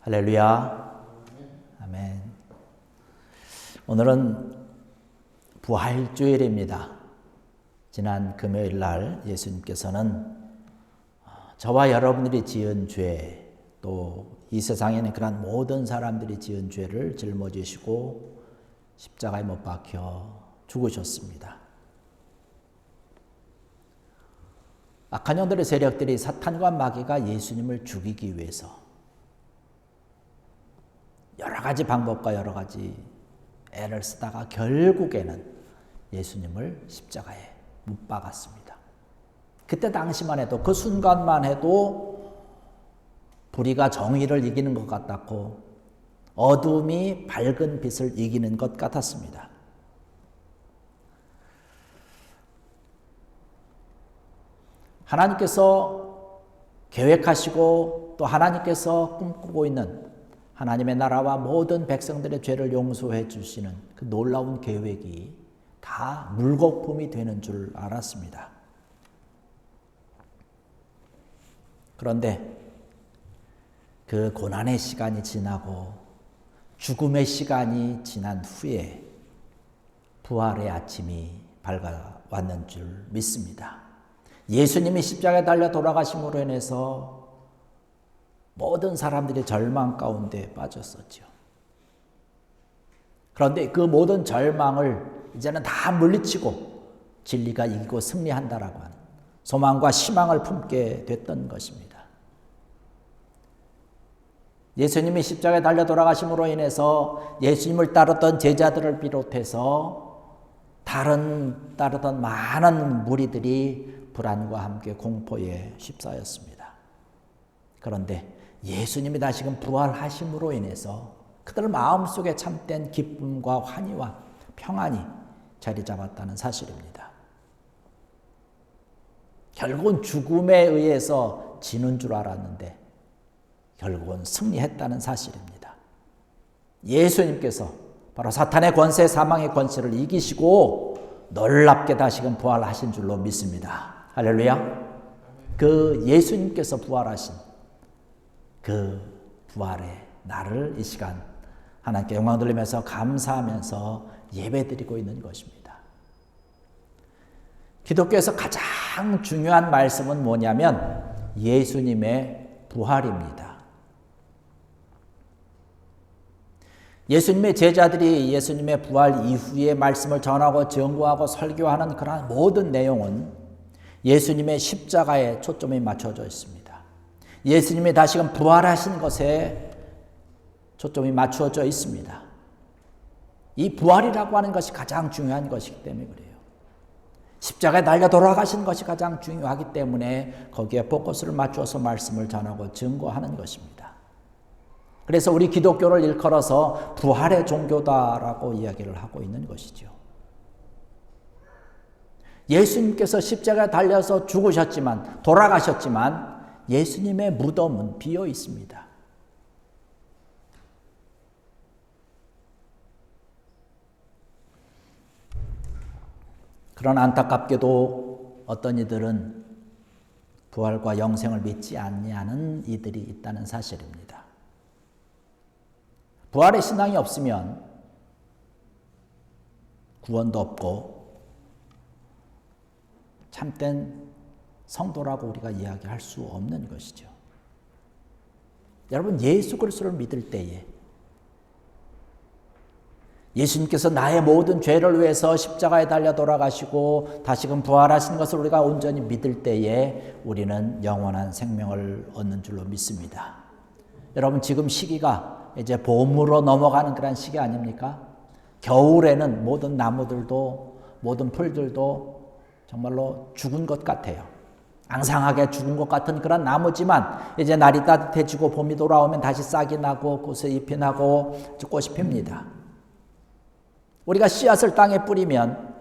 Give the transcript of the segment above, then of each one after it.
할렐루야. 아멘. 오늘은 부활주일입니다. 지난 금요일 날 예수님께서는 저와 여러분들이 지은 죄, 또 이 세상에는 그런 모든 사람들이 지은 죄를 짊어지시고 십자가에 못 박혀 죽으셨습니다. 악한 영들의 세력들이 사탄과 마귀가 예수님을 죽이기 위해서 여러 가지 방법과 여러 가지 애를 쓰다가 결국에는 예수님을 십자가에 못 박았습니다. 그때 당시만 해도 그 순간만 해도 불의가 정의를 이기는 것 같았고 어둠이 밝은 빛을 이기는 것 같았습니다. 하나님께서 계획하시고 또 하나님께서 꿈꾸고 있는 하나님의 나라와 모든 백성들의 죄를 용서해 주시는 그 놀라운 계획이 다 물거품이 되는 줄 알았습니다. 그런데 그 고난의 시간이 지나고 죽음의 시간이 지난 후에 부활의 아침이 밝아왔는 줄 믿습니다. 예수님이 십자가에 달려 돌아가심으로 인해서 모든 사람들이 절망 가운데 빠졌었죠. 그런데 그 모든 절망을 이제는 다 물리치고 진리가 이기고 승리한다라고 하는 소망과 희망을 품게 됐던 것입니다. 예수님이 십자가에 달려 돌아가심으로 인해서 예수님을 따르던 제자들을 비롯해서 다른 따르던 많은 무리들이 불안과 함께 공포에 휩싸였습니다. 그런데 예수님이 다시금 부활하심으로 인해서 그들 마음속에 참된 기쁨과 환희와 평안이 자리 잡았다는 사실입니다. 결국은 죽음에 의해서 지는 줄 알았는데 결국은 승리했다는 사실입니다. 예수님께서 바로 사탄의 권세, 사망의 권세를 이기시고 놀랍게 다시금 부활하신 줄로 믿습니다. 할렐루야. 그 예수님께서 부활하신 그 부활의 날을 이 시간 하나님께 영광 돌리면서 감사하면서 예배드리고 있는 것입니다. 기독교에서 가장 중요한 말씀은 뭐냐면 예수님의 부활입니다. 예수님의 제자들이 예수님의 부활 이후의 말씀을 전하고 전구하고 설교하는 그러한 모든 내용은 예수님의 십자가에 초점이 맞춰져 있습니다. 예수님이 다시금 부활하신 것에 초점이 맞추어져 있습니다. 이 부활이라고 하는 것이 가장 중요한 것이기 때문에 그래요. 십자가에 달려 돌아가신 것이 가장 중요하기 때문에 거기에 포커스를 맞춰서 말씀을 전하고 증거하는 것입니다. 그래서 우리 기독교를 일컬어서 부활의 종교다라고 이야기를 하고 있는 것이죠. 예수님께서 십자가에 달려서 죽으셨지만, 돌아가셨지만, 예수님의 무덤은 비어 있습니다. 그런 안타깝게도 어떤 이들은 부활과 영생을 믿지 않냐는 이들이 있다는 사실입니다. 부활의 신앙이 없으면 구원도 없고 참된 성도라고 우리가 이야기할 수 없는 것이죠. 여러분 예수 그리스도를 믿을 때에 예수님께서 나의 모든 죄를 위해서 십자가에 달려 돌아가시고 다시금 부활하신 것을 우리가 온전히 믿을 때에 우리는 영원한 생명을 얻는 줄로 믿습니다. 여러분 지금 시기가 이제 봄으로 넘어가는 그런 시기 아닙니까? 겨울에는 모든 나무들도 모든 풀들도 정말로 죽은 것 같아요. 앙상하게 죽은 것 같은 그런 나무지만 이제 날이 따뜻해지고 봄이 돌아오면 다시 싹이 나고 꽃에 잎이 나고 꽃이 핍니다. 우리가 씨앗을 땅에 뿌리면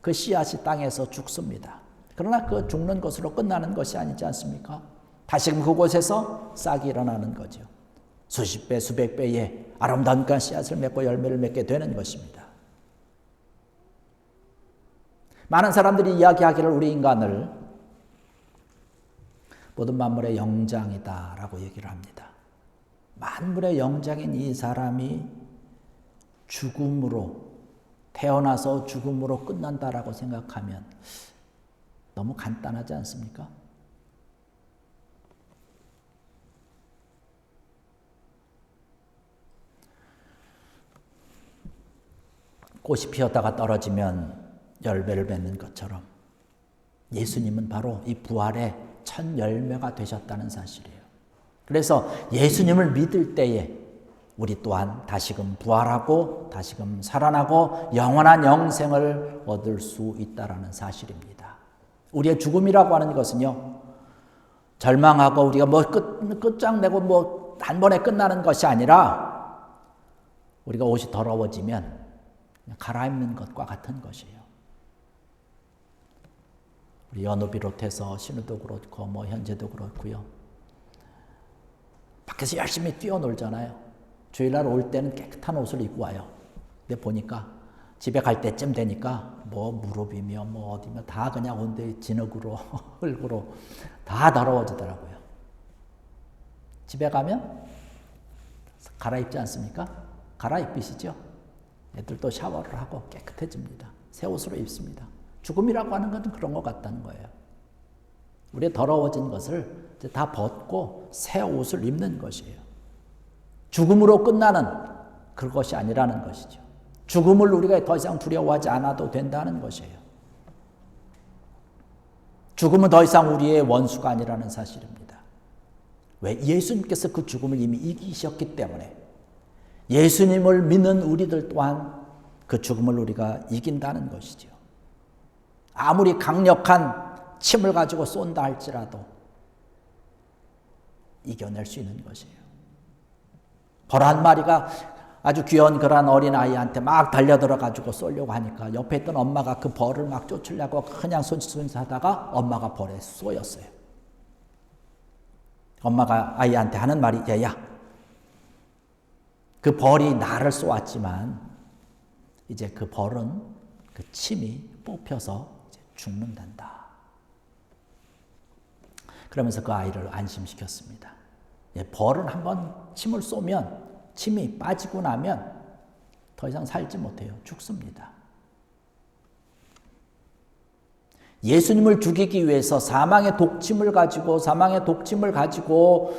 그 씨앗이 땅에서 죽습니다. 그러나 그 죽는 것으로 끝나는 것이 아니지 않습니까? 다시금 그곳에서 싹이 일어나는 거죠. 수십 배, 수백 배의 아름다운 그 씨앗을 맺고 열매를 맺게 되는 것입니다. 많은 사람들이 이야기하기를 우리 인간을 모든 만물의 영장이다라고 얘기를 합니다. 만물의 영장인 이 사람이 죽음으로 태어나서 죽음으로 끝난다라고 생각하면 너무 간단하지 않습니까? 꽃이 피었다가 떨어지면 열매를 맺는 것처럼 예수님은 바로 이 부활의 첫 열매가 되셨다는 사실이에요. 그래서 예수님을 믿을 때에 우리 또한 다시금 부활하고 다시금 살아나고 영원한 영생을 얻을 수 있다라는 사실입니다. 우리의 죽음이라고 하는 것은요. 절망하고 우리가 뭐 끝, 끝장내고 뭐 한 번에 끝나는 것이 아니라 우리가 옷이 더러워지면 갈아입는 것과 같은 것이에요. 우리 연우 비롯해서 신우도 그렇고 뭐 현재도 그렇고요. 밖에서 열심히 뛰어놀잖아요. 주일날 올 때는 깨끗한 옷을 입고 와요. 근데 보니까 집에 갈 때쯤 되니까 뭐 무릎이며 뭐 어디며 다 그냥 온데 진흙으로 흙으로 다 더러워지더라고요. 집에 가면 갈아입지 않습니까? 갈아입히시죠? 애들도 샤워를 하고 깨끗해집니다. 새 옷으로 입습니다. 죽음이라고 하는 것은 그런 것 같다는 거예요. 우리 더러워진 것을 다 벗고 새 옷을 입는 것이에요. 죽음으로 끝나는 그것이 아니라는 것이죠. 죽음을 우리가 더 이상 두려워하지 않아도 된다는 것이에요. 죽음은 더 이상 우리의 원수가 아니라는 사실입니다. 왜? 예수님께서 그 죽음을 이미 이기셨기 때문에 예수님을 믿는 우리들 또한 그 죽음을 우리가 이긴다는 것이죠. 아무리 강력한 침을 가지고 쏜다 할지라도 이겨낼 수 있는 것이에요. 벌한 마리가 아주 귀여운 그런 어린 아이한테 막 달려들어 가지고 쏘려고 하니까 옆에 있던 엄마가 그 벌을 막 쫓으려고 그냥 손짓손짓하다가 엄마가 벌에 쏘였어요. 엄마가 아이한테 하는 말이 얘야 그 벌이 나를 쏘았지만 이제 그 벌은 그 침이 뽑혀서 죽는단다. 그러면서 그 아이를 안심시켰습니다. 예, 벌은 한번 침을 쏘면 침이 빠지고 나면 더 이상 살지 못해요. 죽습니다. 예수님을 죽이기 위해서 사망의 독침을 가지고 사망의 독침을 가지고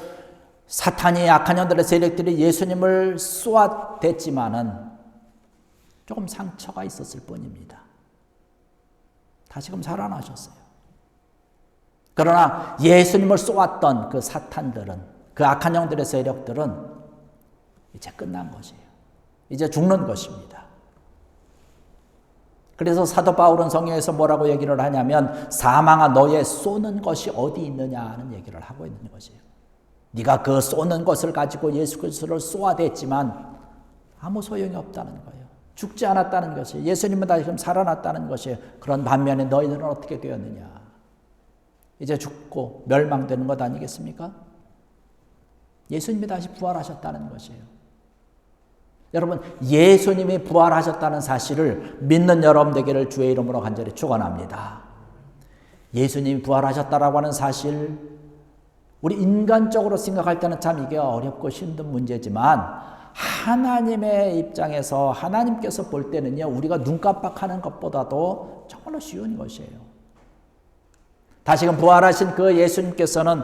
사탄이 악한 영들의 세력들이 예수님을 쏘아댔지만은 조금 상처가 있었을 뿐입니다. 다시금 살아나셨어요. 그러나 예수님을 쏘았던 그 사탄들은 그 악한 영들의 세력들은 이제 끝난 것이에요. 이제 죽는 것입니다. 그래서 사도 바울은 성경에서 뭐라고 얘기를 하냐면 사망아 너의 쏘는 것이 어디 있느냐 하는 얘기를 하고 있는 것이에요. 네가 그 쏘는 것을 가지고 예수 그리스도를 쏘아댔지만 아무 소용이 없다는 거예요. 죽지 않았다는 것이 예수님은 다시 살아났다는 것이 그런 반면에 너희들은 어떻게 되었느냐? 이제 죽고 멸망되는 것 아니겠습니까? 예수님이 다시 부활하셨다는 것이에요. 여러분, 예수님이 부활하셨다는 사실을 믿는 여러분에게를 주의 이름으로 간절히 축원합니다. 예수님이 부활하셨다라고 하는 사실, 우리 인간적으로 생각할 때는 참 이게 어렵고 힘든 문제지만 하나님의 입장에서 하나님께서 볼 때는요, 우리가 눈 깜빡하는 것보다도 정말로 쉬운 것이에요. 다시금 부활하신 그 예수님께서는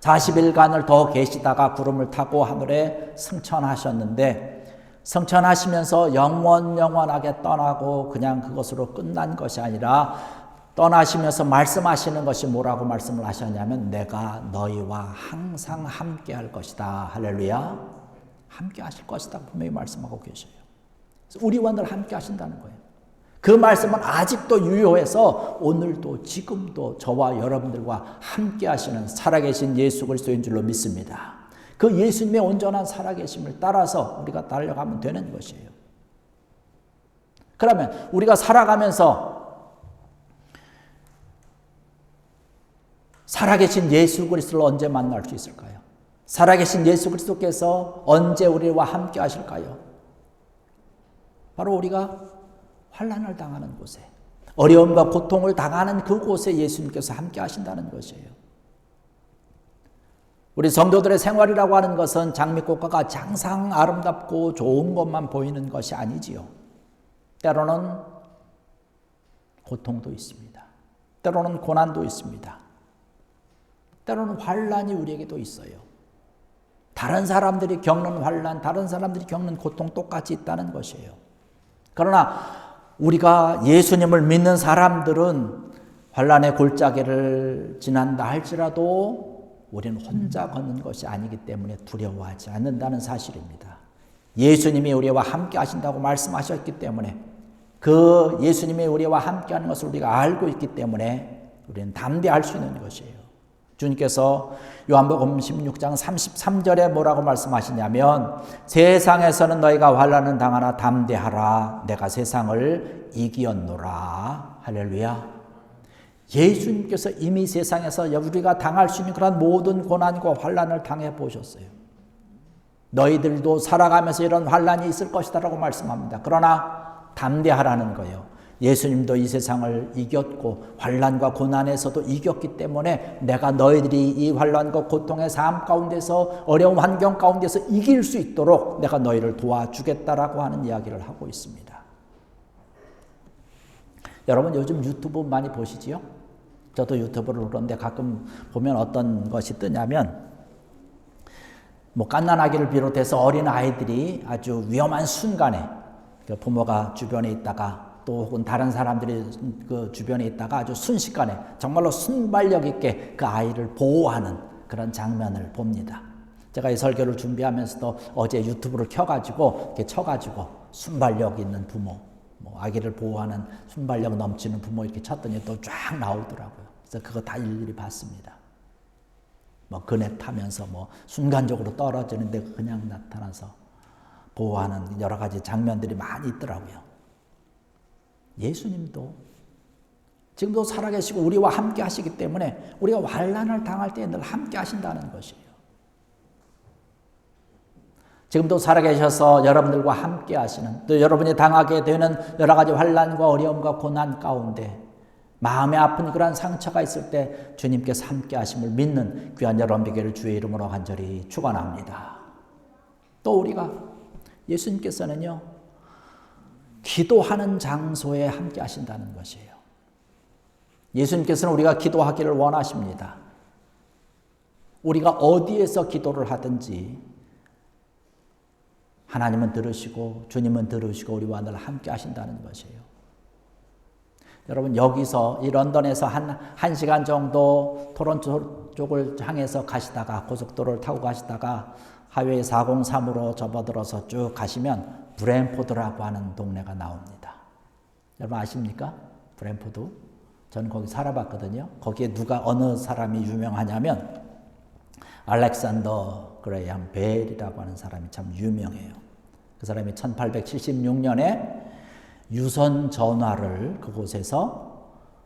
40일간을 더 계시다가 구름을 타고 하늘에 승천하셨는데 승천하시면서 영원 영원하게 떠나고 그냥 그것으로 끝난 것이 아니라 떠나시면서 말씀하시는 것이 뭐라고 말씀을 하셨냐면 내가 너희와 항상 함께 할 것이다. 할렐루야. 함께 하실 것이다. 분명히 말씀하고 계셔요. 우리와 늘 함께 하신다는 거예요. 그 말씀은 아직도 유효해서 오늘도 지금도 저와 여러분들과 함께 하시는 살아계신 예수 그리스도인 줄로 믿습니다. 그 예수님의 온전한 살아계심을 따라서 우리가 달려가면 되는 것이에요. 그러면 우리가 살아가면서 살아계신 예수 그리스도를 언제 만날 수 있을까요? 살아계신 예수 그리스도께서 언제 우리와 함께 하실까요? 바로 우리가 환란을 당하는 곳에 어려움과 고통을 당하는 그곳에 예수님께서 함께 하신다는 것이에요. 우리 성도들의 생활이라고 하는 것은 장미꽃가가 장상 아름답고 좋은 것만 보이는 것이 아니지요. 때로는 고통도 있습니다. 때로는 고난도 있습니다. 때로는 환란이 우리에게도 있어요. 다른 사람들이 겪는 환란, 다른 사람들이 겪는 고통 똑같이 있다는 것이에요. 그러나 우리가 예수님을 믿는 사람들은 환란의 골짜기를 지난다 할지라도 우리는 혼자 걷는 것이 아니기 때문에 두려워하지 않는다는 사실입니다. 예수님이 우리와 함께 하신다고 말씀하셨기 때문에 그 예수님이 우리와 함께 하는 것을 우리가 알고 있기 때문에 우리는 담대할 수 있는 것이에요. 주님께서 요한복음 16장 33절에 뭐라고 말씀하시냐면 세상에서는 너희가 환란을 당하나 담대하라 내가 세상을 이기었노라 할렐루야 예수님께서 이미 세상에서 우리가 당할 수 있는 그런 모든 고난과 환란을 당해 보셨어요. 너희들도 살아가면서 이런 환란이 있을 것이다라고 말씀합니다. 그러나 담대하라는 거예요. 예수님도 이 세상을 이겼고 환란과 고난에서도 이겼기 때문에 내가 너희들이 이 환란과 고통의 삶 가운데서 어려운 환경 가운데서 이길 수 있도록 내가 너희를 도와주겠다라고 하는 이야기를 하고 있습니다. 여러분 요즘 유튜브 많이 보시지요? 저도 유튜브를 그런데 가끔 보면 어떤 것이 뜨냐면 뭐 갓난아기를 비롯해서 어린 아이들이 아주 위험한 순간에 그 부모가 주변에 있다가 또 혹은 다른 사람들이 그 주변에 있다가 아주 순식간에 정말로 순발력 있게 그 아이를 보호하는 그런 장면을 봅니다. 제가 이 설교를 준비하면서도 어제 유튜브를 켜가지고 이렇게 쳐가지고 순발력 있는 부모, 뭐 아기를 보호하는 순발력 넘치는 부모 이렇게 쳤더니 또 쫙 나오더라고요. 그래서 그거 다 일일이 봤습니다. 뭐 그네 타면서 뭐 순간적으로 떨어지는데 그냥 나타나서 보호하는 여러 가지 장면들이 많이 있더라고요. 예수님도 지금도 살아계시고 우리와 함께 하시기 때문에 우리가 환란을 당할 때 늘 함께 하신다는 것이에요. 지금도 살아계셔서 여러분들과 함께 하시는 또 여러분이 당하게 되는 여러 가지 환란과 어려움과 고난 가운데 마음에 아픈 그러한 상처가 있을 때 주님께서 함께 하심을 믿는 귀한 여러분에게를 주의 이름으로 간절히 축원합니다. 또 우리가 예수님께서는요. 기도하는 장소에 함께 하신다는 것이에요. 예수님께서는 우리가 기도하기를 원하십니다. 우리가 어디에서 기도를 하든지 하나님은 들으시고 주님은 들으시고 우리와 늘 함께 하신다는 것이에요. 여러분 여기서 이 런던에서 한, 한 시간 정도 토론토 쪽을 향해서 가시다가 고속도로를 타고 가시다가 하웨이 403으로 접어들어서 쭉 가시면 브랜포드라고 하는 동네가 나옵니다. 여러분 아십니까? 브랜포드? 저는 거기 살아봤거든요. 거기에 누가 어느 사람이 유명하냐면 알렉산더 그레이엄 벨이라고 하는 사람이 참 유명해요. 그 사람이 1876년에 유선 전화를 그곳에서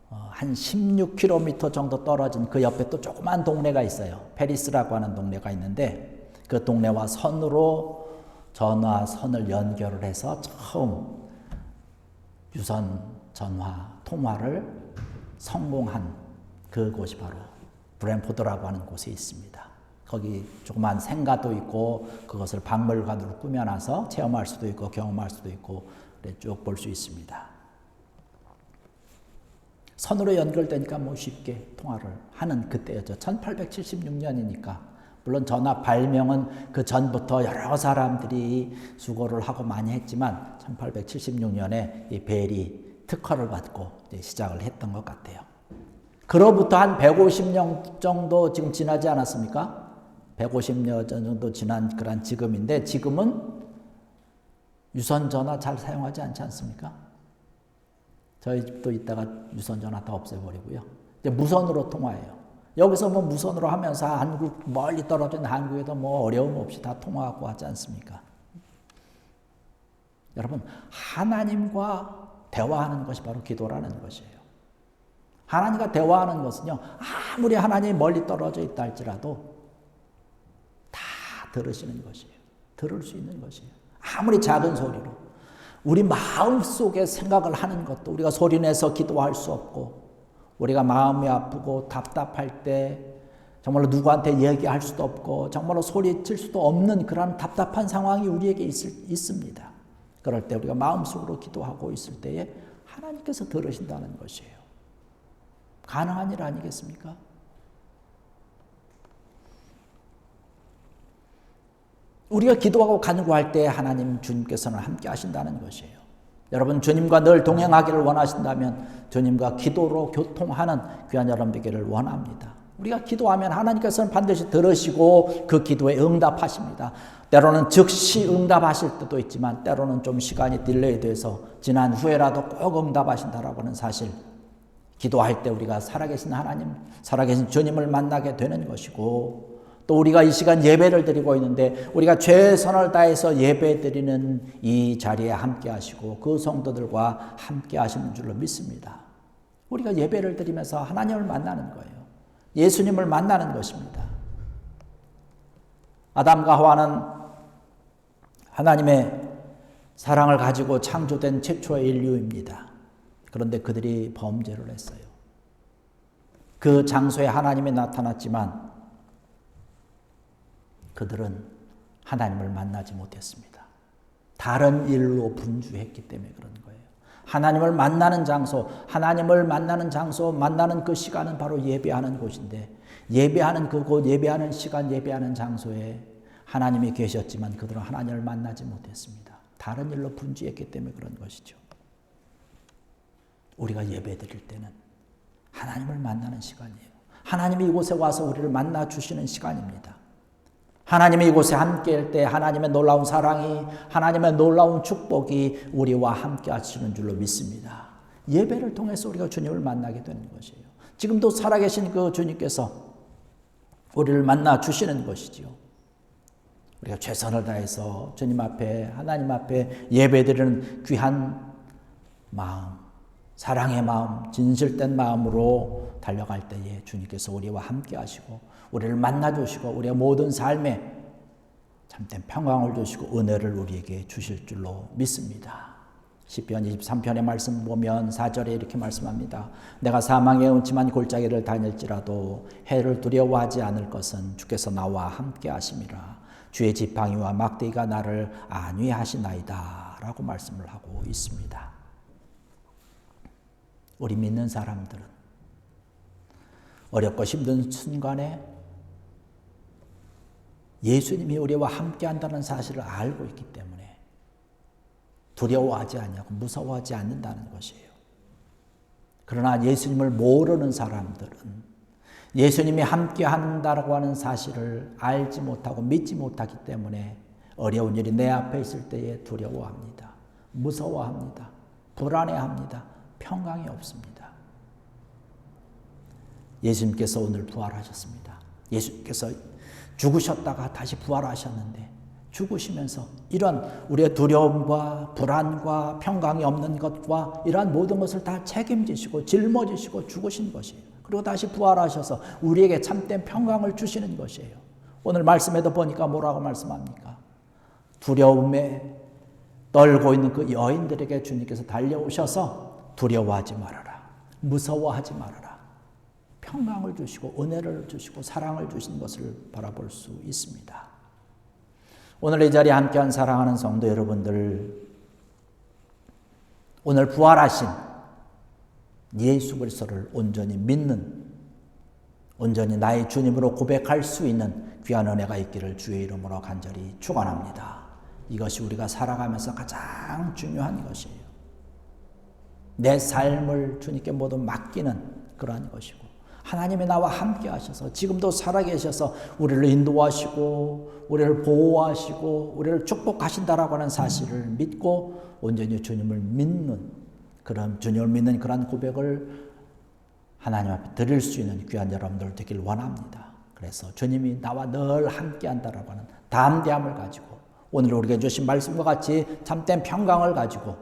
어, 한 16km 정도 떨어진 그 옆에 또 조그만 동네가 있어요. 페리스라고 하는 동네가 있는데 그 동네와 선으로 전화 선을 연결을 해서 처음 유선 전화 통화를 성공한 그곳이 바로 브랜포드라고 하는 곳에 있습니다. 거기 조그만 생가도 있고 그것을 박물관으로 꾸며놔서 체험할 수도 있고 경험할 수도 있고 쭉 볼 수 있습니다. 선으로 연결되니까 뭐 쉽게 통화를 하는 그때였죠. 1876년이니까 물론 전화 발명은 그 전부터 여러 사람들이 수고를 하고 많이 했지만 1876년에 이 벨이 특허를 받고 시작을 했던 것 같아요. 그로부터 한 150년 정도 지금 지나지 않았습니까? 150년 정도 지난 그런 지금인데 지금은 유선 전화 잘 사용하지 않지 않습니까? 저희 집도 이따가 유선 전화 다 없애버리고요. 이제 무선으로 통화해요. 여기서 뭐 무선으로 하면서 한국 멀리 떨어진 한국에도 뭐 어려움 없이 다 통화하고 하지 않습니까? 여러분 하나님과 대화하는 것이 바로 기도라는 것이에요. 하나님과 대화하는 것은요 아무리 하나님이 멀리 떨어져 있다 할지라도 다 들으시는 것이에요. 들을 수 있는 것이에요. 아무리 작은 소리로 우리 마음 속에 생각을 하는 것도 우리가 소리 내서 기도할 수 없고 우리가 마음이 아프고 답답할 때 정말로 누구한테 얘기할 수도 없고 정말로 소리칠 수도 없는 그런 답답한 상황이 우리에게 있을, 있습니다. 그럴 때 우리가 마음속으로 기도하고 있을 때에 하나님께서 들으신다는 것이에요. 가능한 일 아니겠습니까? 우리가 기도하고 간구할 때 하나님 주님께서는 함께 하신다는 것이에요. 여러분 주님과 늘 동행하기를 원하신다면 주님과 기도로 교통하는 귀한 여러분 되기를 원합니다. 우리가 기도하면 하나님께서는 반드시 들으시고 그 기도에 응답하십니다. 때로는 즉시 응답하실 때도 있지만 때로는 좀 시간이 딜레이 돼서 지난 후에라도 꼭 응답하신다라고 하는 사실 기도할 때 우리가 살아계신 하나님, 살아계신 주님을 만나게 되는 것이고 또 우리가 이 시간 예배를 드리고 있는데 우리가 최선을 다해서 예배 드리는 이 자리에 함께 하시고 그 성도들과 함께 하시는 줄로 믿습니다. 우리가 예배를 드리면서 하나님을 만나는 거예요. 예수님을 만나는 것입니다. 아담과 하와는 하나님의 사랑을 가지고 창조된 최초의 인류입니다. 그런데 그들이 범죄를 했어요. 그 장소에 하나님이 나타났지만 그들은 하나님을 만나지 못했습니다. 다른 일로 분주했기 때문에 그런 거예요. 하나님을 만나는 장소, 하나님을 만나는 장소, 만나는 그 시간은 바로 예배하는 곳인데 예배하는 그 곳, 예배하는 시간, 예배하는 장소에 하나님이 계셨지만 그들은 하나님을 만나지 못했습니다. 다른 일로 분주했기 때문에 그런 것이죠. 우리가 예배 드릴 때는 하나님을 만나는 시간이에요. 하나님이 이곳에 와서 우리를 만나 주시는 시간입니다. 하나님이 이곳에 함께 할 때 하나님의 놀라운 사랑이 하나님의 놀라운 축복이 우리와 함께 하시는 줄로 믿습니다. 예배를 통해서 우리가 주님을 만나게 되는 것이에요. 지금도 살아계신 그 주님께서 우리를 만나 주시는 것이지요. 우리가 최선을 다해서 주님 앞에 하나님 앞에 예배드리는 귀한 마음, 사랑의 마음, 진실된 마음으로 달려갈 때에 주님께서 우리와 함께 하시고 우리를 만나 주시고 우리의 모든 삶에 참된 평강을 주시고 은혜를 우리에게 주실 줄로 믿습니다. 시편 23편의 말씀 보면 4절에 이렇게 말씀합니다. 내가 사망의 음침한 골짜기를 다닐지라도 해를 두려워하지 않을 것은 주께서 나와 함께 하심이라. 주의 지팡이와 막대기가 나를 안위하시나이다. 라고 말씀을 하고 있습니다. 우리 믿는 사람들은 어렵고 힘든 순간에 예수님이 우리와 함께 한다는 사실을 알고 있기 때문에 두려워하지 않냐고 무서워하지 않는다는 것이에요. 그러나 예수님을 모르는 사람들은 예수님이 함께 한다고 하는 사실을 알지 못하고 믿지 못하기 때문에 어려운 일이 내 앞에 있을 때에 두려워합니다. 무서워합니다. 불안해합니다. 평강이 없습니다. 예수님께서 오늘 부활하셨습니다. 예수님께서 죽으셨다가 다시 부활하셨는데 죽으시면서 이런 우리의 두려움과 불안과 평강이 없는 것과 이러한 모든 것을 다 책임지시고 짊어지시고 죽으신 것이에요. 그리고 다시 부활하셔서 우리에게 참된 평강을 주시는 것이에요. 오늘 말씀에도 보니까 뭐라고 말씀합니까? 두려움에 떨고 있는 그 여인들에게 주님께서 달려오셔서 두려워하지 말아라. 무서워하지 말아라. 평강을 주시고 은혜를 주시고 사랑을 주신 것을 바라볼 수 있습니다. 오늘 이 자리에 함께한 사랑하는 성도 여러분들, 오늘 부활하신 예수 그리스도를 온전히 믿는, 온전히 나의 주님으로 고백할 수 있는 귀한 은혜가 있기를 주의 이름으로 간절히 축원합니다. 이것이 우리가 살아가면서 가장 중요한 것이에요. 내 삶을 주님께 모두 맡기는 그러한 것이고 하나님이 나와 함께 하셔서 지금도 살아계셔서 우리를 인도하시고 우리를 보호하시고 우리를 축복하신다라고 하는 사실을 믿고 온전히 주님을 믿는 그런 주님을 믿는 그런 고백을 하나님 앞에 드릴 수 있는 귀한 여러분들 되길 원합니다. 그래서 주님이 나와 늘 함께 한다라고 하는 담대함을 가지고 오늘 우리에게 주신 말씀과 같이 참된 평강을 가지고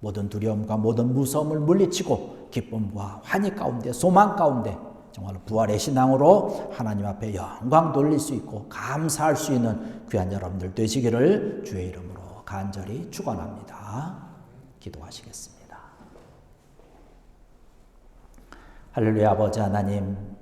모든 두려움과 모든 무서움을 물리치고 기쁨과 환희 가운데 소망 가운데 정말 부활의 신앙으로 하나님 앞에 영광 돌릴 수 있고 감사할 수 있는 귀한 여러분들 되시기를 주의 이름으로 간절히 축원합니다. 기도하시겠습니다. 할렐루야 아버지 하나님